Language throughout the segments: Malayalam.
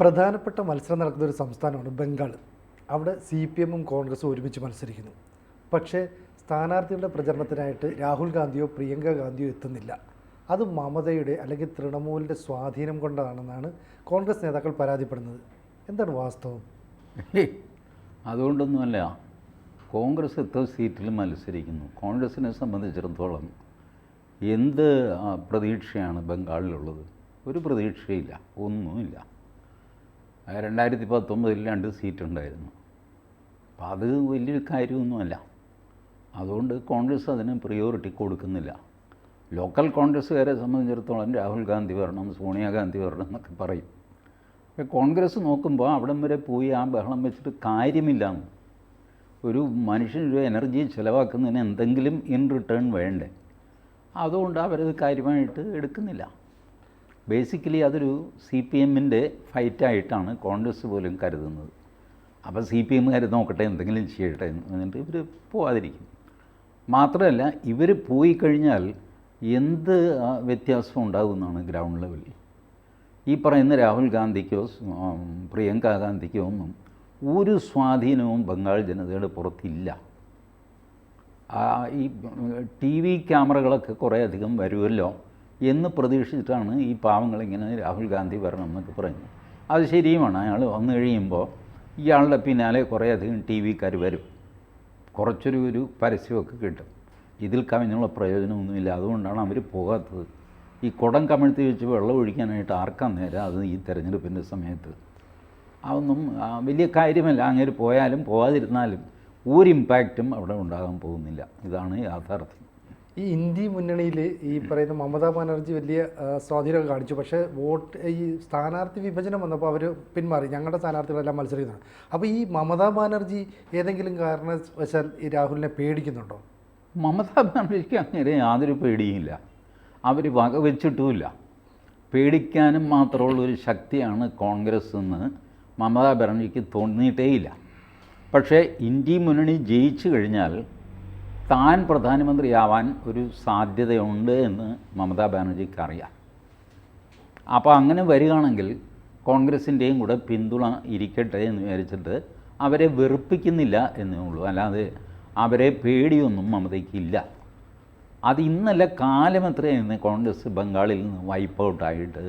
പ്രധാനപ്പെട്ട മത്സരം നടക്കുന്ന ഒരു സംസ്ഥാനമാണ് ബംഗാൾ അവിടെ സി പി എമ്മും കോൺഗ്രസും ഒരുമിച്ച് മത്സരിക്കുന്നു. പക്ഷേ സ്ഥാനാർത്ഥികളുടെ പ്രചരണത്തിനായിട്ട് രാഹുൽ ഗാന്ധിയോ പ്രിയങ്ക ഗാന്ധിയോ എത്തുന്നില്ല. അത് മമതയുടെ അല്ലെങ്കിൽ തൃണമൂലിന്റെ സ്വാധീനം കൊണ്ടാണെന്നാണ് കോൺഗ്രസ് നേതാക്കൾ പരാതിപ്പെടുന്നത്. എന്താണ് വാസ്തവം? അതുകൊണ്ടൊന്നുമല്ല. കോൺഗ്രസ് എത്ര സീറ്റിൽ മത്സരിക്കുന്നു? കോൺഗ്രസിനെ സംബന്ധിച്ചിടത്തോളം എന്ത് പ്രതീക്ഷയാണ് ബംഗാളിലുള്ളത്? ഒരു പ്രതീക്ഷയില്ല. ഒന്നുമില്ല. രണ്ടായിരത്തി പത്തൊമ്പതിൽ രണ്ട് സീറ്റ് ഉണ്ടായിരുന്നു അപ്പം അത് വലിയൊരു കാര്യമൊന്നുമല്ല. അതുകൊണ്ട് കോൺഗ്രസ് അതിന് പ്രിയോറിറ്റി കൊടുക്കുന്നില്ല. ലോക്കൽ കോൺഗ്രസ്സുകാരെ സംബന്ധിച്ചിടത്തോളം രാഹുൽ ഗാന്ധി വരണം സോണിയാഗാന്ധി വരണം എന്നൊക്കെ പറയും. പക്ഷേ കോൺഗ്രസ് നോക്കുമ്പോൾ അവിടം വരെ പോയി ആ ബഹളം വെച്ചിട്ട് കാര്യമില്ലാന്ന് ഒരു മനുഷ്യനൊരു എനർജി ചിലവാക്കുന്നതിന് എന്തെങ്കിലും ഇൻ റിട്ടേൺ വേണ്ടേ. അതുകൊണ്ട് അവരത് കാര്യമായിട്ട് എടുക്കുന്നില്ല. ബേസിക്കലി അതൊരു സി പി എമ്മിന്റെ ഫൈറ്റായിട്ടാണ് കോൺഗ്രസ് പോലും കരുതുന്നത്. അപ്പോൾ സി പി എമ്മുകാർ നോക്കട്ടെ എന്തെങ്കിലും ചെയ്യട്ടെ എന്ന് പറഞ്ഞിട്ട് ഇവർ പോവാതിരിക്കും. മാത്രമല്ല ഇവർ പോയി കഴിഞ്ഞാൽ എന്ത് വ്യത്യാസം ഉണ്ടാകുമെന്നാണ് ഗ്രൗണ്ട് ലെവലിൽ ഈ പറയുന്ന രാഹുൽ ഗാന്ധിക്കോ പ്രിയങ്ക ഗാന്ധിക്കോ ഒന്നും ഒരു സ്വാധീനവും ബംഗാൾ ജനതയുടെ പുറത്തില്ല. ഈ ടി വി ക്യാമറകളൊക്കെ കുറേ അധികം വരുമല്ലോ. എന്ന് പ്രതീക്ഷിച്ചിട്ടാണ് ഈ പാവങ്ങളിങ്ങനെ രാഹുൽ ഗാന്ധി വരണം എന്നൊക്കെ പറയുന്നത്. അത് ശരിയുമാണ്. അയാൾ വന്നു കഴിയുമ്പോൾ ഇയാളുടെ പിന്നാലെ കുറേയധികം ടി വിക്കാർ വരും. കുറച്ചൊരു ഒരു പരസ്യമൊക്കെ കിട്ടും. ഇതിൽ കവിഞ്ഞുള്ള പ്രയോജനമൊന്നുമില്ല. അതുകൊണ്ടാണ് അവർ പോകാത്തത്. ഈ കുടം കമിഴ്ത്തി വെച്ച് വെള്ളം ഒഴിക്കാനായിട്ട് ആർക്കാൻ നേരം? അത് ഈ തെരഞ്ഞെടുപ്പിന്റെ സമയത്ത്. അതൊന്നും വലിയ കാര്യമല്ല. അങ്ങനെ പോയാലും പോകാതിരുന്നാലും ഒരു ഇമ്പാക്റ്റും അവിടെ ഉണ്ടാകാൻ പോകുന്നില്ല. ഇതാണ് യാഥാർത്ഥ്യം. ഈ ഇന്ത്യ മുന്നണിയിൽ ഈ പറയുന്ന മമതാ ബാനർജി വലിയ സ്വാധീനം കാണിച്ചു. പക്ഷേ വോട്ട് ഈ സ്ഥാനാർത്ഥി വിഭജനം വന്നപ്പോൾ അവർ പിന്മാറി. ഞങ്ങളുടെ സ്ഥാനാർത്ഥികളെല്ലാം മത്സരിക്കുന്നതാണ് അപ്പോൾ ഈ മമതാ ബാനർജി ഏതെങ്കിലും കാരണവശാൽ ഈ രാഹുലിനെ പേടിക്കുന്നുണ്ടോ? മമതാ ബാനർജിക്ക് അങ്ങനെ യാതൊരു പേടിയുമില്ല. അവർ വകവെച്ചിട്ടുമില്ല പേടിക്കാനും മാത്രമുള്ളൊരു ശക്തിയാണ് കോൺഗ്രസ് എന്ന് മമതാ ബാനർജിക്ക് തോന്നിയിട്ടേയില്ല. പക്ഷേ ഇന്ത്യ മുന്നണി ജയിച്ചു കഴിഞ്ഞാൽ താൻ പ്രധാനമന്ത്രിയാവാൻ ഒരു സാധ്യതയുണ്ട് എന്ന് മമതാ ബാനർജിക്ക് അറിയാം. അപ്പോൾ അങ്ങനെ വരികയാണെങ്കിൽ കോൺഗ്രസിന്റെയും കൂടെ പിന്തുണ ഇരിക്കട്ടെ എന്ന് വിചാരിച്ചിട്ട് അവരെ വെറുപ്പിക്കുന്നില്ല എന്നേ ഉള്ളൂ. അല്ലാതെ അവരെ പേടിയൊന്നും മമതയ്ക്കില്ല. അത് ഇന്നല്ല കാലം എത്രയെന്ന് കോൺഗ്രസ് ബംഗാളിൽ നിന്ന് വൈപ്പ് ഔട്ടായിട്ട്?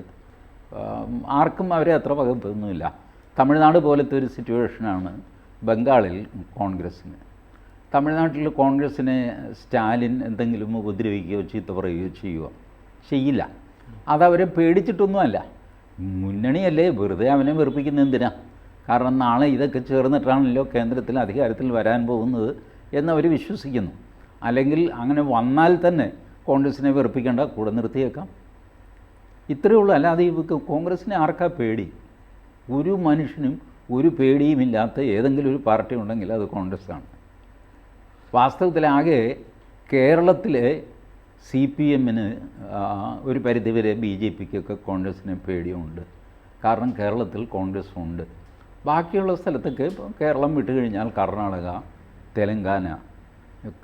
ആർക്കും അവരെ അത്ര വകുപ്പൊന്നുമില്ല തമിഴ്നാട് പോലത്തെ ഒരു സിറ്റുവേഷനാണ് ബംഗാളിൽ കോൺഗ്രസ്സിന്. തമിഴ്നാട്ടിൽ കോൺഗ്രസ്സിനെ സ്റ്റാലിൻ എന്തെങ്കിലും ഉപദ്രവിക്കുകയോ ചീത്ത പറയുകയോ ചെയ്യുകയോ ചെയ്യില്ല. അതവരെ പേടിച്ചിട്ടൊന്നുമല്ല. മുന്നണിയല്ലേ വെറുതെ അവനെ വെറുപ്പിക്കുന്ന എന്തിനാ? കാരണം നാളെ ഇതൊക്കെ ചേർന്നിട്ടാണല്ലോ കേന്ദ്രത്തിൽ അധികാരത്തിൽ വരാൻ പോകുന്നത് എന്നവർ വിശ്വസിക്കുന്നു. അല്ലെങ്കിൽ അങ്ങനെ വന്നാൽ തന്നെ കോൺഗ്രസിനെ വെറുപ്പിക്കേണ്ട കൂടെ നിർത്തിയേക്കാം. ഇത്രയേ ഉള്ളൂ. അല്ലാതെ ഈ കോൺഗ്രസ്സിനെ ആർക്കാ പേടി? ഒരു മനുഷ്യനും ഒരു പേടിയുമില്ലാത്ത ഏതെങ്കിലും ഒരു പാർട്ടി ഉണ്ടെങ്കിൽ അത് കോൺഗ്രസ്സാണ്. വാസ്തവത്തിലാകെ കേരളത്തിലെ സി പി എമ്മിന് ഒരു പരിധിവരെ ബി ജെ പിക്കൊക്കെ കോൺഗ്രസ്സിന് പേടിയുണ്ട്. കാരണം കേരളത്തിൽ കോൺഗ്രസ് ഉണ്ട് ബാക്കിയുള്ള സ്ഥലത്തൊക്കെ കേരളം വിട്ട് കഴിഞ്ഞാൽ കർണാടക തെലങ്കാന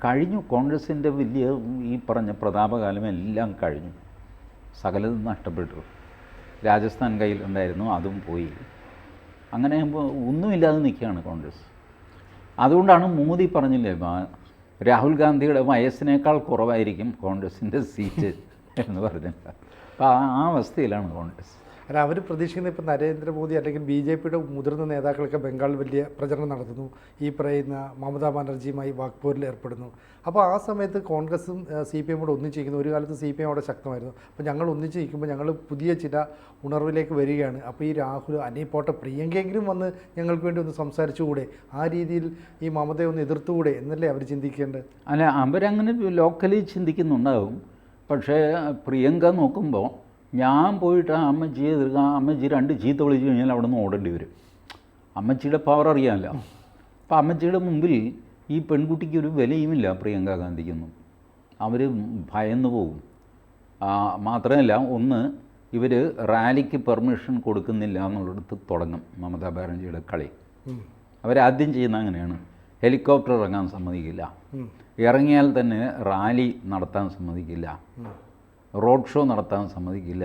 കഴിഞ്ഞു. കോൺഗ്രസിന്റെ വലിയ ഈ പറഞ്ഞ പ്രതാപകാലം എല്ലാം കഴിഞ്ഞു. സകലതും നഷ്ടപ്പെട്ടു. രാജസ്ഥാൻ കയ്യിലുണ്ടായിരുന്നു അതും പോയി. അങ്ങനെ ഒന്നുമില്ലാതെ നിൽക്കുകയാണ് കോൺഗ്രസ്. അതുകൊണ്ടാണ് മോദി പറഞ്ഞില്ലേ രാഹുൽ ഗാന്ധിയുടെ വയസ്സിനേക്കാൾ കുറവായിരിക്കും കോൺഗ്രസിന്റെ സീറ്റ് എന്ന് പറഞ്ഞിട്ടുണ്ട് അപ്പോൾ ആ അവസ്ഥയിലാണ് കോൺഗ്രസ്. അല്ല അവർ പ്രതീക്ഷിക്കുന്ന ഇപ്പോൾ നരേന്ദ്രമോദി അല്ലെങ്കിൽ ബി ജെ പിയുടെ മുതിർന്ന നേതാക്കളൊക്കെ ബംഗാളിൽ വലിയ പ്രചരണം നടത്തുന്നു. ഈ പറയുന്ന മമതാ ബാനർജിയുമായി വാക്പോരിൽ ഏർപ്പെടുന്നു. അപ്പോൾ ആ സമയത്ത് കോൺഗ്രസും സി പി എം കൂടെ ഒന്നിച്ചിരിക്കുന്നു. ഒരു കാലത്ത് സി പി എം അവിടെ ശക്തമായിരുന്നു. അപ്പോൾ ഞങ്ങൾ ഒന്നിച്ചിരിക്കുമ്പോൾ ഞങ്ങൾ പുതിയ ചില ഉണർവിലേക്ക് വരികയാണ്. അപ്പോൾ ഈ രാഹുൽ അനി പോട്ടെ പ്രിയങ്കയെങ്കിലും വന്ന് ഞങ്ങൾക്ക് വേണ്ടി ഒന്ന് സംസാരിച്ചുകൂടെ? ആ രീതിയിൽ ഈ മമതയെ ഒന്ന് എതിർത്തുകൂടെ? എന്നല്ലേ അവർ ചിന്തിക്കേണ്ടത്? അല്ല അവരങ്ങനെ ലോക്കലി ചിന്തിക്കുന്നുണ്ടാവും. പക്ഷേ പ്രിയങ്ക നോക്കുമ്പോൾ ഞാൻ പോയിട്ട് ആ അമ്മച്ചിയെ എതിർക്കാൻ അമ്മച്ചി രണ്ട് ചീത്ത വിളിച്ചു കഴിഞ്ഞാൽ അവിടെ നിന്ന് ഓടേണ്ടി വരും. അമ്മച്ചിയുടെ പവർ അറിയാമല്ലോ അപ്പോൾ അമ്മച്ചിയുടെ മുമ്പിൽ ഈ പെൺകുട്ടിക്ക് ഒരു വിലയുമില്ല പ്രിയങ്ക ഗാന്ധിക്കൊന്നും. അവർ ഭയന്നു പോകും. മാത്രമല്ല ഒന്ന് ഇവർ റാലിക്ക് പെർമിഷൻ കൊടുക്കുന്നില്ല എന്നുള്ളിടത്ത് തുടങ്ങും മമതാ ബാനർജിയുടെ കളി. അവരാദ്യം ചെയ്യുന്ന അങ്ങനെയാണ്. ഹെലികോപ്റ്റർ ഇറങ്ങാൻ സമ്മതിക്കില്ല. ഇറങ്ങിയാൽ തന്നെ റാലി നടത്താൻ സമ്മതിക്കില്ല. റോഡ് ഷോ നടത്താൻ സമ്മതിക്കില്ല.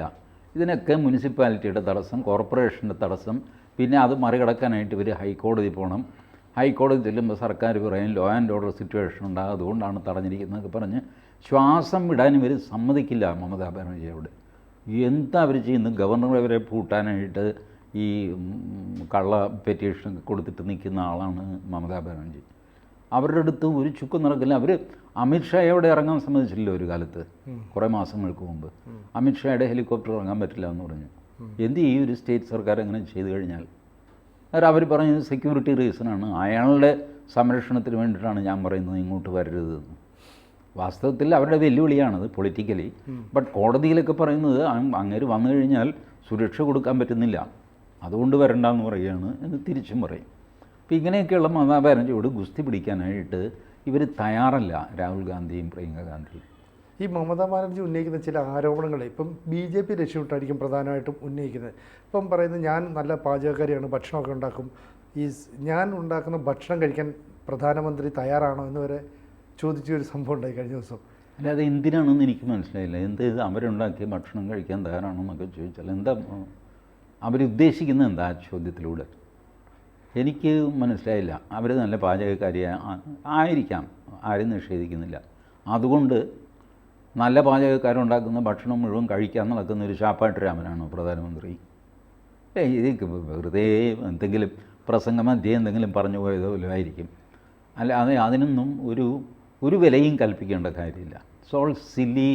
ഇതിനൊക്കെ മുനിസിപ്പാലിറ്റിയുടെ തടസ്സം കോർപ്പറേഷന്റെ തടസ്സം പിന്നെ അത് മറികടക്കാനായിട്ട് ഇവർ ഹൈക്കോടതി പോകണം ഹൈക്കോടതി ചെല്ലുമ്പോൾ സർക്കാർ പറയും ലോ ആൻഡ് ഓർഡർ സിറ്റുവേഷൻ ഉണ്ടാകും അതുകൊണ്ടാണ് തടഞ്ഞിരിക്കുന്നതൊക്കെ പറഞ്ഞ് ശ്വാസം വിടാൻ ഇവർ സമ്മതിക്കില്ല മമതാ ബാനർജിയോട്. എന്താ അവർ ചെയ്യുന്നത്? ഗവർണറെ അവരെ പൂട്ടാനായിട്ട് ഈ കള്ള പെറ്റീഷൻ കൊടുത്തിട്ട് നിൽക്കുന്ന ആളാണ് മമതാ ബാനർജി. അവരുടെ അടുത്ത് ഒരു ചുക്കും നടക്കില്ല. അവർ അമിത്ഷായോടെ ഇറങ്ങാൻ സമ്മതിച്ചില്ല ഒരു കാലത്ത്. കുറേ മാസങ്ങൾക്ക് മുമ്പ്. അമിത്ഷായുടെ ഹെലികോപ്റ്റർ ഇറങ്ങാൻ പറ്റില്ല എന്ന് പറഞ്ഞു. എന്ത് ഈ ഒരു സ്റ്റേറ്റ് സർക്കാർ അങ്ങനെ ചെയ്തു കഴിഞ്ഞാൽ. അവർ പറഞ്ഞത് സെക്യൂരിറ്റി റീസണാണ് അയാളുടെ സംരക്ഷണത്തിന് വേണ്ടിയിട്ടാണ് ഞാൻ പറയുന്നത് ഇങ്ങോട്ട് വരരുതെന്ന് വാസ്തവത്തിൽ അവരുടെ വെല്ലുവിളിയാണത് പൊളിറ്റിക്കലി ബട്ട് കോടതിയിലൊക്കെ പറയുന്നത് അങ് അങ്ങേര് വന്നു കഴിഞ്ഞാൽ സുരക്ഷ കൊടുക്കാൻ പറ്റുന്നില്ല. അതുകൊണ്ട് വരണ്ടെന്ന് പറയുകയാണ് എന്ന് തിരിച്ചും പറയും. അപ്പോൾ ഇങ്ങനെയൊക്കെയുള്ള മതാപാരം ബാനർജിയോട് ഗുസ്തി പിടിക്കാനായിട്ട് ഇവർ തയ്യാറല്ല രാഹുൽ ഗാന്ധിയും പ്രിയങ്ക ഗാന്ധിയും. ഈ മമതാ ബാനർജി ഉന്നയിക്കുന്ന ചില ആരോപണങ്ങൾ ഇപ്പം ബി ജെ പി ലക്ഷ്യമിട്ടായിരിക്കും പ്രധാനമായിട്ടും ഉന്നയിക്കുന്നത്. ഇപ്പം പറയുന്നത് ഞാൻ നല്ല പാചകക്കാരിയാണ് ഭക്ഷണമൊക്കെ ഉണ്ടാക്കും. ഈ ഞാൻ ഉണ്ടാക്കുന്ന ഭക്ഷണം കഴിക്കാൻ പ്രധാനമന്ത്രി തയ്യാറാണോ എന്ന് വരെ ചോദിച്ച ഒരു സംഭവം ഉണ്ടായി കഴിഞ്ഞ ദിവസം. അല്ലാതെ എന്തിനാണെന്ന് എനിക്ക് മനസ്സിലായില്ല. എന്ത് ഇത് അവരുണ്ടാക്കിയ ഭക്ഷണം കഴിക്കാൻ തയ്യാറാണോ എന്നൊക്കെ ചോദിച്ചാൽ എന്താ അവരുദ്ദേശിക്കുന്നത് എന്താ ആ ചോദ്യത്തിലൂടെ? എനിക്ക് മനസ്സിലായില്ല. അവർ നല്ല പാചകക്കാരി ആയിരിക്കാം. ആരും നിഷേധിക്കുന്നില്ല. അതുകൊണ്ട് നല്ല പാചകക്കാരുണ്ടാക്കുന്ന ഭക്ഷണം മുഴുവൻ കഴിക്കാൻ നടക്കുന്ന ഒരു ശാപ്പാട്ട് രാമനാണ് പ്രധാനമന്ത്രി? ഏയ് ഇത് വെറുതെ എന്തെങ്കിലും പ്രസംഗമധ്യേ എന്തെങ്കിലും പറഞ്ഞു പോയതോ ആയിരിക്കും. അല്ല അത് അതിനൊന്നും ഒരു ഒരു വിലയും കൽപ്പിക്കേണ്ട കാര്യമില്ല. So all silly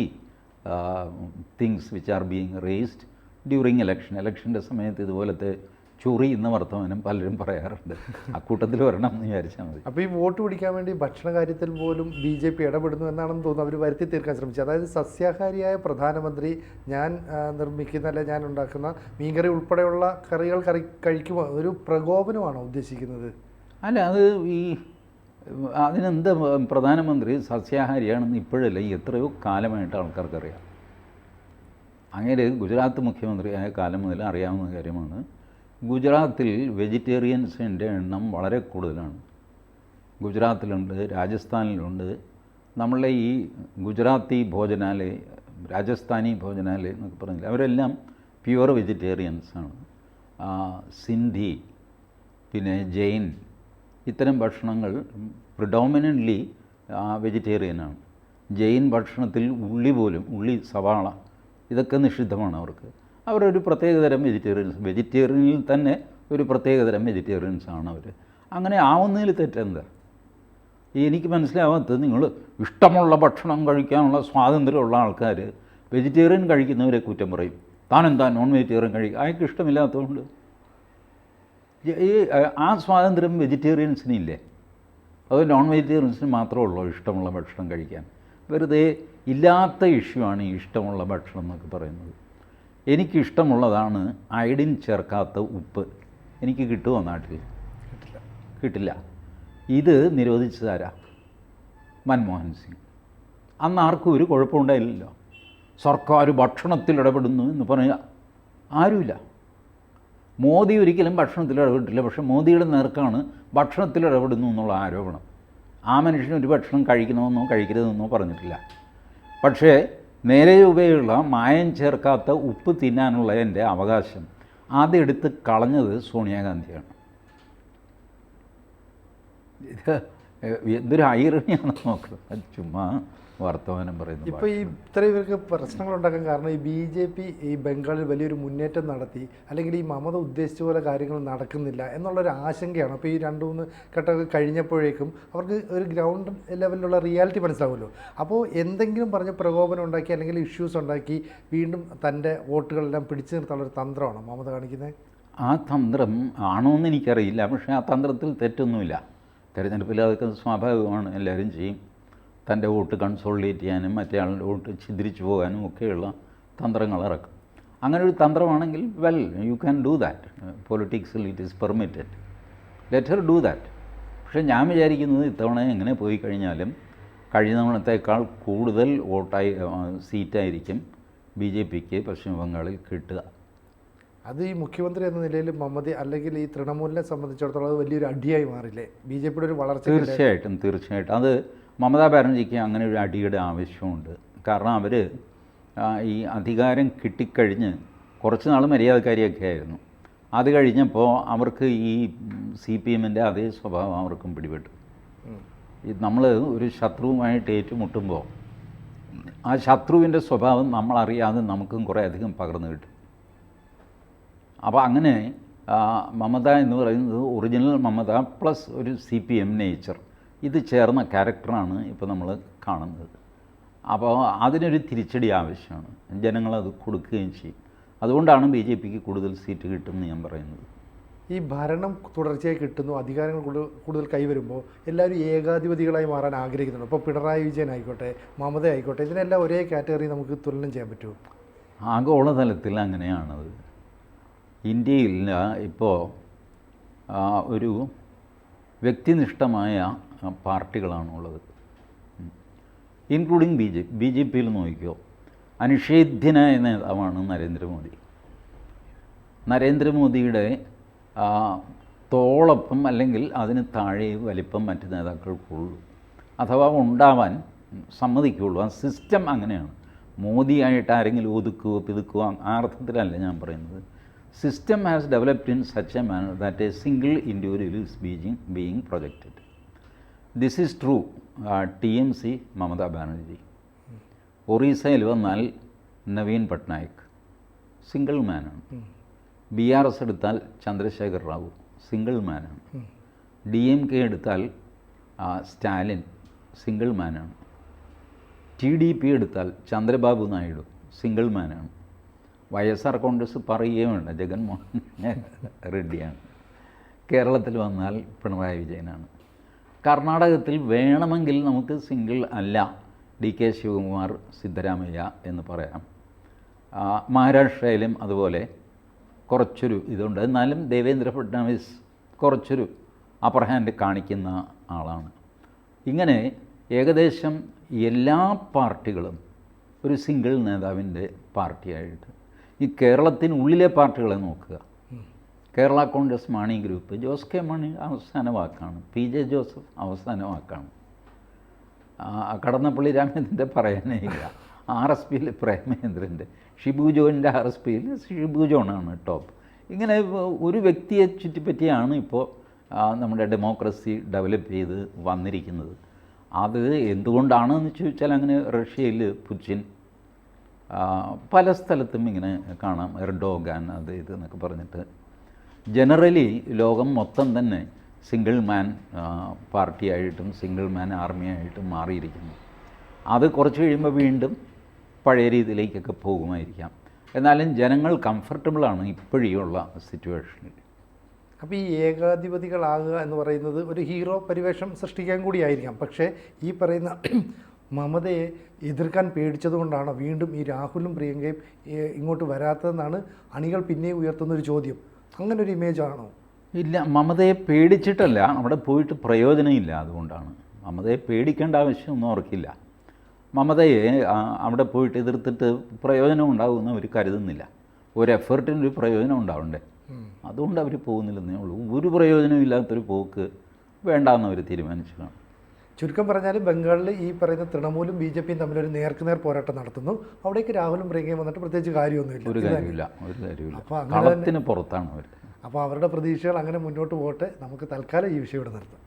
things which are being raised during election ഇലക്ഷന്റെ സമയത്ത് ഇതുപോലത്തെ ചൊറി എന്ന വർത്തമാനം പലരും പറയാറുണ്ട്. അക്കൂട്ടത്തിൽ വരണം എന്ന് വിചാരിച്ചാൽ മതി. അപ്പോൾ ഈ വോട്ട് പിടിക്കാൻ വേണ്ടി ഭക്ഷണ കാര്യത്തിൽ പോലും ബി ജെ പി ഇടപെടുന്നു എന്നാണെന്ന് തോന്നുന്നു. അവർ വരുത്തി തീർക്കാൻ ശ്രമിച്ചു. അതായത് സസ്യാഹാരിയായ പ്രധാനമന്ത്രി ഞാൻ നിർമ്മിക്കുന്ന അല്ലെ ഞാൻ ഉണ്ടാക്കുന്ന മീൻകറി ഉൾപ്പെടെയുള്ള കറികൾ കറി കഴിക്കുമോ? ഒരു പ്രകോപനമാണോ ഉദ്ദേശിക്കുന്നത്? അല്ല അത് ഈ അതിനെന്താ പ്രധാനമന്ത്രി സസ്യാഹാരിയാണെന്ന് ഇപ്പോഴല്ല ഈ എത്രയോ കാലമായിട്ട് ആൾക്കാർക്കറിയാം. അങ്ങനെ ഗുജറാത്ത് മുഖ്യമന്ത്രിയായ കാലം മുതൽ അറിയാവുന്ന കാര്യമാണ്. ഗുജറാത്തിൽ വെജിറ്റേറിയൻസിന്റെ എണ്ണം വളരെ കൂടുതലാണ്. ഗുജറാത്തിലുണ്ട് രാജസ്ഥാനിലുണ്ട്. നമ്മളെ ഈ ഗുജറാത്തി ഭോജനാലയ രാജസ്ഥാനി ഭോജനാലയ എന്നൊക്കെ പറഞ്ഞില്ല അവരെല്ലാം പ്യുവർ വെജിറ്റേറിയൻസാണ്. സിന്ധി പിന്നെ ജെയിൻ ഇത്തരം ഭക്ഷണങ്ങൾ പ്രിഡോമിനന്റ്ലി വെജിറ്റേറിയനാണ്. ജെയിൻ ഭക്ഷണത്തിൽ ഉള്ളി പോലും ഉള്ളി സവാള ഇതൊക്കെ നിഷിദ്ധമാണ് അവർക്ക്. അവരൊരു പ്രത്യേകതരം വെജിറ്റേറിയൻസ് വെജിറ്റേറിയനിൽ തന്നെ ഒരു പ്രത്യേകതരം വെജിറ്റേറിയൻസ് ആണ് അവർ അങ്ങനെ ആവുന്നതിൽ തെറ്റെന്താ? എനിക്ക് മനസ്സിലാവാത്തത് നിങ്ങൾ ഇഷ്ടമുള്ള ഭക്ഷണം കഴിക്കാനുള്ള സ്വാതന്ത്ര്യമുള്ള ആൾക്കാർ വെജിറ്റേറിയൻ കഴിക്കുന്നവരെ കുറ്റം പറയും. താനെന്താ നോൺ വെജിറ്റേറിയൻ കഴിക്കുക അയാൾക്ക് ഇഷ്ടമില്ലാത്തതുകൊണ്ട്. ഈ- ആ സ്വാതന്ത്ര്യം വെജിറ്റേറിയൻസിനില്ലേ അത് നോൺ വെജിറ്റേറിയൻസിന് മാത്രമേ ഉള്ളൂ ഇഷ്ടമുള്ള ഭക്ഷണം കഴിക്കാൻ? വെറുതെ ഇല്ലാത്ത ഇഷ്യൂ ആണ് ഈ ഇഷ്ടമുള്ള ഭക്ഷണം എന്നൊക്കെ പറയുന്നത്. എനിക്കിഷ്ടമുള്ളതാണ് അയഡിൻ ചേർക്കാത്ത ഉപ്പ്. എനിക്ക് കിട്ടുമോ നാട്ടിൽ കിട്ടില്ല. കിട്ടില്ല. ഇത് നിരോധിച്ചതാരാ മൻമോഹൻ സിംഗ്. അന്ന് ആർക്കും ഒരു കുഴപ്പമുണ്ടായില്ലല്ലോ സർക്കാർ ഭക്ഷണത്തിൽ ഇടപെടുന്നു എന്ന് പറയുക ആരുമില്ല. മോദി ഒരിക്കലും ഭക്ഷണത്തിൽ ഇടപെട്ടില്ല. പക്ഷേ മോദിയുടെ നേർക്കാണ് ഭക്ഷണത്തിൽ ഇടപെടുന്നു എന്നുള്ള ആരോപണം. ആ മനുഷ്യൻ ഒരു ഭക്ഷണം കഴിക്കണമെന്നോ കഴിക്കരുതെന്നോ പറഞ്ഞിട്ടില്ല. പക്ഷേ നേരെ മായം ചേർക്കാത്ത ഉപ്പ് തിന്നാനുള്ള എന്റെ അവകാശം. അതെടുത്ത് കളഞ്ഞത് സോണിയാഗാന്ധിയാണ്. ഇത് എന്തൊരു ഐറണിയാണ് നോക്കുന്നത് ചുമ്മാ വർത്തമാനം പറയുന്നത് ഇപ്പോൾ ഈ ഇത്രയും ഇവർക്ക് പ്രശ്നങ്ങൾ ഉണ്ടാക്കാൻ കാരണം ഈ ബി ജെ പി ഈ ബംഗാളിൽ വലിയൊരു മുന്നേറ്റം നടത്തി അല്ലെങ്കിൽ ഈ മമത ഉദ്ദേശിച്ച പോലെ കാര്യങ്ങൾ നടക്കുന്നില്ല എന്നുള്ളൊരു ആശങ്കയാണ്. അപ്പോൾ ഈ രണ്ട് മൂന്ന് ഘട്ടമൊക്കെ കഴിഞ്ഞപ്പോഴേക്കും അവർക്ക് ഒരു ഗ്രൗണ്ട് ലെവലിലുള്ള റിയാലിറ്റി മനസ്സിലാവുമല്ലോ. അപ്പോൾ എന്തെങ്കിലും പറഞ്ഞ് പ്രകോപനം ഉണ്ടാക്കി അല്ലെങ്കിൽ ഇഷ്യൂസ് ഉണ്ടാക്കി വീണ്ടും തന്റെ വോട്ടുകളെല്ലാം പിടിച്ചു നിർത്താനുള്ള ഒരു തന്ത്രമാണോ മമത കാണിക്കുന്നത്? ആ തന്ത്രം ആണോ എന്ന് എനിക്കറിയില്ല. പക്ഷേ ആ തന്ത്രത്തിൽ തെറ്റൊന്നുമില്ല. തെരഞ്ഞെടുപ്പിൽ അതൊക്കെ സ്വാഭാവികമാണ്. എല്ലാവരും ചെയ്യും. തന്റെ വോട്ട് കൺസോളിഡേറ്റ് ചെയ്യാനും മറ്റേ ആളുടെ വോട്ട് ഛിദ്രിച്ചു പോകാനും ഒക്കെയുള്ള തന്ത്രങ്ങൾ ഇറക്കും. അങ്ങനെ ഒരു തന്ത്രമാണെങ്കിൽ well you can do that പൊളിറ്റിക്സിൽ it is permitted let her do that പക്ഷേ ഞാൻ വിചാരിക്കുന്നത് ഇത്തവണ എങ്ങനെ പോയി കഴിഞ്ഞാലും കഴിഞ്ഞ തവണത്തേക്കാൾ കൂടുതൽ വോട്ടായി സീറ്റായിരിക്കും ബി ജെ പിക്ക് പശ്ചിമ ബംഗാളിൽ കിട്ടുക. അത് ഈ മുഖ്യമന്ത്രി എന്ന നിലയിൽ മമത അല്ലെങ്കിൽ ഈ തൃണമൂലിനെ സംബന്ധിച്ചിടത്തോളം അത് വലിയൊരു അടിയായി മാറില്ലേ? ബി ജെ പിയുടെ ഒരു വളർച്ച തീർച്ചയായിട്ടും തീർച്ചയായിട്ടും. അത് മമതാ ബാനർജിക്ക് അങ്ങനെ ഒരു അടിയുടെ ആവശ്യമുണ്ട്. കാരണം അവർ ഈ അധികാരം കിട്ടിക്കഴിഞ്ഞ് കുറച്ച് നാൾ മര്യാദക്കാരിയൊക്കെ ആയിരുന്നു. അത് കഴിഞ്ഞപ്പോൾ അവർക്ക് ഈ സി പി എമ്മിന്റെ അതേ സ്വഭാവം അവർക്കും പിടിപെട്ടു. നമ്മൾ ഒരു ശത്രുവുമായിട്ട് ഏറ്റുമുട്ടുമ്പോൾ ആ ശത്രുവിന്റെ സ്വഭാവം നമ്മളറിയാതെ നമുക്കും കുറേ അധികം പകർന്നു കിട്ടും. അപ്പോൾ അങ്ങനെ മമത എന്ന് പറയുന്നത് ഒറിജിനൽ മമത പ്ലസ് ഒരു സി പി എം നേച്ചർ. ഇത് ചേർന്ന ക്യാരക്ടറാണ് ഇപ്പോൾ നമ്മൾ കാണുന്നത്. അപ്പോൾ അതിനൊരു തിരിച്ചടി ആവശ്യമാണ്. ജനങ്ങളത് കൊടുക്കുകയും ചെയ്യും. അതുകൊണ്ടാണ് ബി ജെ പിക്ക് കൂടുതൽ സീറ്റ് കിട്ടുമെന്ന് ഞാൻ പറയുന്നത്. ഈ ഭരണം തുടർച്ചയായി കിട്ടുന്നു അധികാരങ്ങൾ കൂടുതൽ കൈവരുമ്പോൾ എല്ലാവരും ഏകാധിപതികളായി മാറാൻ ആഗ്രഹിക്കുന്നുണ്ട്. അപ്പോൾ പിണറായി വിജയൻ ആയിക്കോട്ടെ മമത ആയിക്കോട്ടെ ഇതിനെല്ലാം ഒരേ കാറ്റഗറി നമുക്ക് തുലനം ചെയ്യാൻ പറ്റുമോ ആഗോളതലത്തിൽ അങ്ങനെയാണത് ഇന്ത്യയിൽ ഇപ്പോൾ ഒരു വ്യക്തിനിഷ്ഠമായ പാർട്ടികളാണുള്ളത്. Including B J B J പിയിൽ നോക്കിയോ അനിഷേധ്യനായ നേതാവാണ് നരേന്ദ്രമോദി. നരേന്ദ്രമോദിയുടെ തോളൊപ്പം അല്ലെങ്കിൽ അതിന് താഴെ വലിപ്പം മറ്റ് നേതാക്കൾക്കുള്ളൂ. അഥവാ ഉണ്ടാവാൻ സമ്മതിക്കുള്ളൂ. ആ സിസ്റ്റം അങ്ങനെയാണ്. മോദിയായിട്ട് ആരെങ്കിലും ഒതുക്കുകയോ പിതുക്കുകയോ ആ അർത്ഥത്തിലല്ല ഞാൻ പറയുന്നത്. System has developed in such a manner that a single individual is Beijing being projected this is true T M C Mamata Banerjee. ഒറീസയിൽ വന്നാൽ നവീൻ പട്നായിക്. സിംഗിൾ മാനാണ് ബി ആർ എസ് എടുത്താൽ ചന്ദ്രശേഖർ റാവു. സിംഗിൾ മാനാണ് ഡി എം കെ എടുത്താൽ സ്റ്റാലിൻ. സിംഗിൾ മാനാണ് ടി ഡി പി എടുത്താൽ ചന്ദ്രബാബു നായിഡു. സിംഗിൾ മാനാണ് വൈ എസ് ആർ കോൺഗ്രസ് പറയുകയും വേണ്ട ജഗൻമോഹൻ റെഡ്ഡിയാണ്. കേരളത്തിൽ വന്നാൽ പിണറായി വിജയനാണ്. കർണാടകത്തിൽ വേണമെങ്കിൽ നമുക്ക് സിംഗിൾ അല്ല. ഡി കെ ശിവകുമാർ സിദ്ധരാമയ്യ എന്ന് പറയാം. മഹാരാഷ്ട്രയിലും അതുപോലെ കുറച്ചൊരു ഇതുണ്ട്. എന്നാലും ദേവേന്ദ്ര ഫഡ്നാവിസ് കുറച്ചൊരു അപ്പർ ഹാൻഡ് കാണിക്കുന്ന ആളാണ്. ഇങ്ങനെ ഏകദേശം എല്ലാ പാർട്ടികളും ഒരു സിംഗിൾ നേതാവിന്റെ പാർട്ടിയായിട്ട്. ഈ കേരളത്തിനുള്ളിലെ പാർട്ടികളെ നോക്കുക. കേരള കോൺഗ്രസ് മാണി ഗ്രൂപ്പ് ജോസ് കെ മാണി അവസാന വാക്കാണ്. പി ജെ ജോസഫ് അവസാന വാക്കാണ്. കടന്നപ്പള്ളി രാമചന്ദ്രന്റെ പറയാനേ ഇല്ല. ആർ എസ് പിയിൽ പ്രേമേന്ദ്രന്റെ ഷിബു ജോണിന്റെ ആർ എസ് പിയിൽ ഷിബു ജോണാണ് ടോപ്പ്. ഇങ്ങനെ ഒരു വ്യക്തിയെ ചുറ്റിപ്പറ്റിയാണ് ഇപ്പോൾ നമ്മുടെ ഡെമോക്രസി ഡെവലപ്പ് ചെയ്ത് വന്നിരിക്കുന്നത്. അത് എന്തുകൊണ്ടാണെന്ന് ചോദിച്ചാൽ അങ്ങനെ റഷ്യയിൽ പുച്ചിൻ പല സ്ഥലത്തും ഇങ്ങനെ കാണാം. എർഡോഗാൻ അത് ഇത് എന്നൊക്കെ പറഞ്ഞിട്ട് ജനറലി ലോകം മൊത്തം തന്നെ സിംഗിൾ മാൻ പാർട്ടിയായിട്ടും സിംഗിൾ മാൻ ആർമിയായിട്ടും മാറിയിരിക്കുന്നു. അത് കുറച്ച് കഴിയുമ്പോൾ വീണ്ടും പഴയ രീതിയിലേക്കൊക്കെ പോകുമായിരിക്കാം. എന്നാലും ജനങ്ങൾ കംഫർട്ടബിളാണ് ഇപ്പോഴുള്ള സിറ്റുവേഷനിൽ അപ്പോൾ ഈ ഏകാധിപതികളാകുക എന്ന് പറയുന്നത് ഒരു ഹീറോ പരിവേഷം സൃഷ്ടിക്കാൻ കൂടിയായിരിക്കാം. പക്ഷേ ഈ പറയുന്ന മമതയെ എതിർക്കാൻ പേടിച്ചതുകൊണ്ടാണ് വീണ്ടും ഈ രാഹുലും പ്രിയങ്കയും ഇങ്ങോട്ട് വരാത്തതെന്നാണ് അണികൾ പിന്നെയും ഉയർത്തുന്ന ഒരു ചോദ്യം. അങ്ങനെ ഒരു ഇമേജ് ആണോ ഇല്ല മമതയെ പേടിച്ചിട്ടല്ല. അവിടെ പോയിട്ട് പ്രയോജനമില്ല അതുകൊണ്ടാണ്. മമതയെ പേടിക്കേണ്ട ആവശ്യമൊന്നും അവർക്കില്ല. മമതയെ അവിടെ പോയിട്ട് എതിർത്തിട്ട് പ്രയോജനം ഉണ്ടാകുമെന്ന് അവർ കരുതുന്നില്ല. ഒരു എഫേർട്ടിന് ഒരു പ്രയോജനം ഉണ്ടാവണ്ടേ? അതുകൊണ്ട് അവർ പോകുന്നില്ലെന്നേ ഉള്ളൂ. ഒരു പ്രയോജനം ഇല്ലാത്തൊരു പോക്ക് വേണ്ടാന്ന് അവർ തീരുമാനിച്ചു കാണും ചുരുക്കം പറഞ്ഞാൽ ബംഗാളിൽ ഈ പറയുന്ന തൃണമൂലും ബി ജെ പിയും തമ്മിലൊരു നേർക്കുനേർ പോരാട്ടം നടത്തുന്നു. അവിടേക്ക് രാഹുലും പ്രിയങ്കയും വന്നിട്ട് പ്രത്യേകിച്ച് കാര്യമൊന്നുമില്ല. ഒരു കാര്യമില്ല ഒരു കാര്യമില്ല അപ്പോൾ പുറത്താണ് അവർ അപ്പോൾ അവരുടെ പ്രതീക്ഷകൾ അങ്ങനെ മുന്നോട്ട് പോകട്ടെ. നമുക്ക് തൽക്കാലം ഈ വിഷയം ഇവിടെ നിർത്താം.